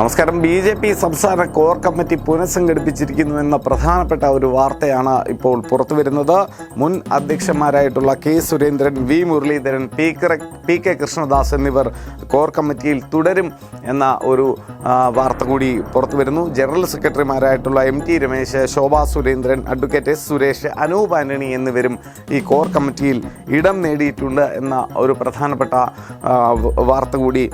നമസ്കാരം. B J P സംസ്ഥാന core കമ്മിറ്റി പുനഃസംഘടിപ്പിച്ചിരിക്കുന്നു എന്ന പ്രധാനപ്പെട്ട ഒരു വാർത്തയാണ് ഇപ്പോൾ പുറത്തു വരുന്നത് മുൻ അധ്യക്ഷന്മാരായിട്ടുള്ള K Surendran V Muraleedharan P P K Krishnadas എന്നിവർ കോർ കമ്മിറ്റിയിൽ തുടരും എന്ന ഒരു വാർത്ത കൂടി പുറത്തു വരുന്നു general സെക്രട്ടറിമാരായിട്ടുള്ള M T Ramesh Shobha Surendran advocate S Suresh Anoop Antony എന്നിവരും ഈ കോർ കമ്മിറ്റിയിൽ ഇടം നേടിയിട്ടുണ്ട് എന്ന ഒരു പ്രധാനപ്പെട്ട വാർത്ത കൂടി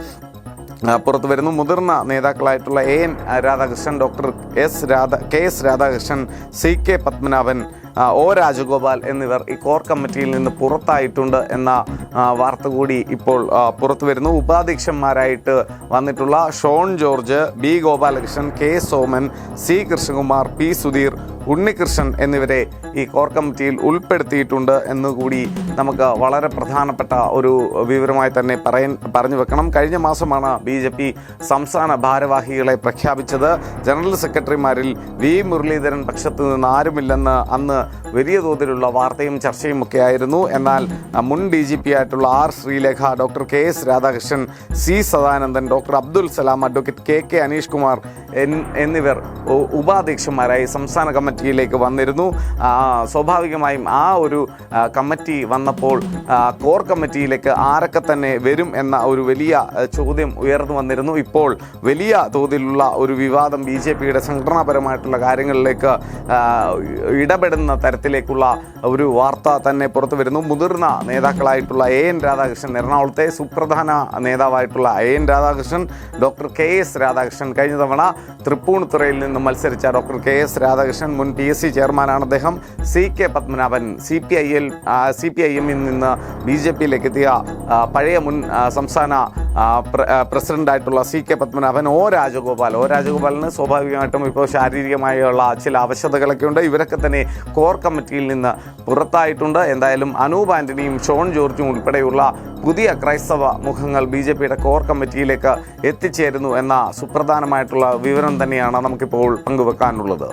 പുറത്തു വരുന്നു. മുതിർന്ന നേതാക്കളായിട്ടുള്ള A N Radhakrishnan doctor S Radha K S Radhakrishnan C K Padmanabhan O Rajagopal എന്നിവർ ഈ കോർ കമ്മിറ്റിയിൽ നിന്ന് പുറത്തായിട്ടുണ്ട് എന്ന വാർത്ത കൂടി ഇപ്പോൾ പുറത്തു വരുന്നു. ഉപാധ്യക്ഷന്മാരായിട്ട് വന്നിട്ടുള്ള Shone George B Gopalakrishnan K Soman C Krishnakumar P Sudheer Unnikrishnan എന്നിവരെ ഈ കോർ കമ്മിറ്റിയിൽ ഉൾപ്പെടുത്തിയിട്ടുണ്ട് എന്നുകൂടി നമുക്ക് വളരെ പ്രധാനപ്പെട്ട ഒരു വിവരമായി തന്നെ പറയാൻ പറഞ്ഞു വെക്കണം. കഴിഞ്ഞ മാസമാണ് ബി ജെ പി സംസ്ഥാന ഭാരവാഹികളെ പ്രഖ്യാപിച്ചത്. ജനറൽ സെക്രട്ടറിമാരിൽ വി മുരളീധരൻ പക്ഷത്ത് നിന്ന് ആരുമില്ലെന്ന് അന്ന് വലിയ തോതിലുള്ള വാർത്തയും ചർച്ചയും ഒക്കെ ആയിരുന്നു. എന്നാൽ മുൻ ഡി ജി പി ആയിട്ടുള്ള R Sreelekha doctor K S Radhakrishnan C Sadanandan doctor Abdul Salam advocate K K Aneesh Kumar എന്നിവർ ഉപാധ്യക്ഷന്മാരായി സംസ്ഥാന കമ്മിറ്റിയിലേക്ക് വന്നിരുന്നു. സ്വാഭാവികമായും ആ ഒരു കമ്മിറ്റി വന്നപ്പോൾ കോർ കമ്മിറ്റിയിലേക്ക് ആരൊക്കെ തന്നെ വരും എന്ന ഒരു വലിയ ചോദ്യം ഉയർന്നു വന്നിരുന്നു. ഇപ്പോൾ വലിയ തോതിലുള്ള ഒരു വിവാദം ബി ജെ പിയുടെ സംഘടനാപരമായിട്ടുള്ള കാര്യങ്ങളിലേക്ക് ഇടപെടുന്ന തരത്തിലേക്കുള്ള ഒരു വാർത്ത തന്നെ പുറത്തു വരുന്നു. മുതിർന്ന നേതാക്കളായിട്ടുള്ള എ എൻ രാധാകൃഷ്ണൻ എറണാകുളത്തെ സുപ്രധാന നേതാവായിട്ടുള്ള A N Radhakrishnan doctor K S Radhakrishnan കഴിഞ്ഞ തവണ തൃപ്പൂണിത്തുറയിൽ നിന്ന് മത്സരിച്ച ഡോക്ടർ കെ എസ് രാധാകൃഷ്ണൻ മുൻ പി എസ് സി ചെയർമാനാണ് അദ്ദേഹം. C K Padmanabhan C P I L C P I എമ്മിൽ നിന്ന് ബി ജെ പിയിലേക്ക് എത്തിയ പഴയ മുൻ സംസ്ഥാന പ്രസിഡന്റായിട്ടുള്ള C K Padmanabhan O Rajagopal. O രാജഗോപാലിന് സ്വാഭാവികമായിട്ടും ഇപ്പോൾ ശാരീരികമായുള്ള ചില അവശതകളൊക്കെ ഉണ്ട്. ഇവരൊക്കെ തന്നെ കോർ കമ്മിറ്റിയിൽ നിന്ന് പുറത്തായിട്ടുണ്ട്. എന്തായാലും അനൂപ് ആന്റണിയും ഷോൺ ജോർജും ഉൾപ്പെടെയുള്ള പുതിയ ക്രൈസ്തവ മുഖങ്ങൾ ബി ജെ പിയുടെ കോർ കമ്മിറ്റിയിലേക്ക് എത്തിച്ചേരുന്നു എന്ന സുപ്രധാനമായിട്ടുള്ള വിവരം തന്നെയാണ് നമുക്കിപ്പോൾ പങ്കുവെക്കാനുള്ളത്.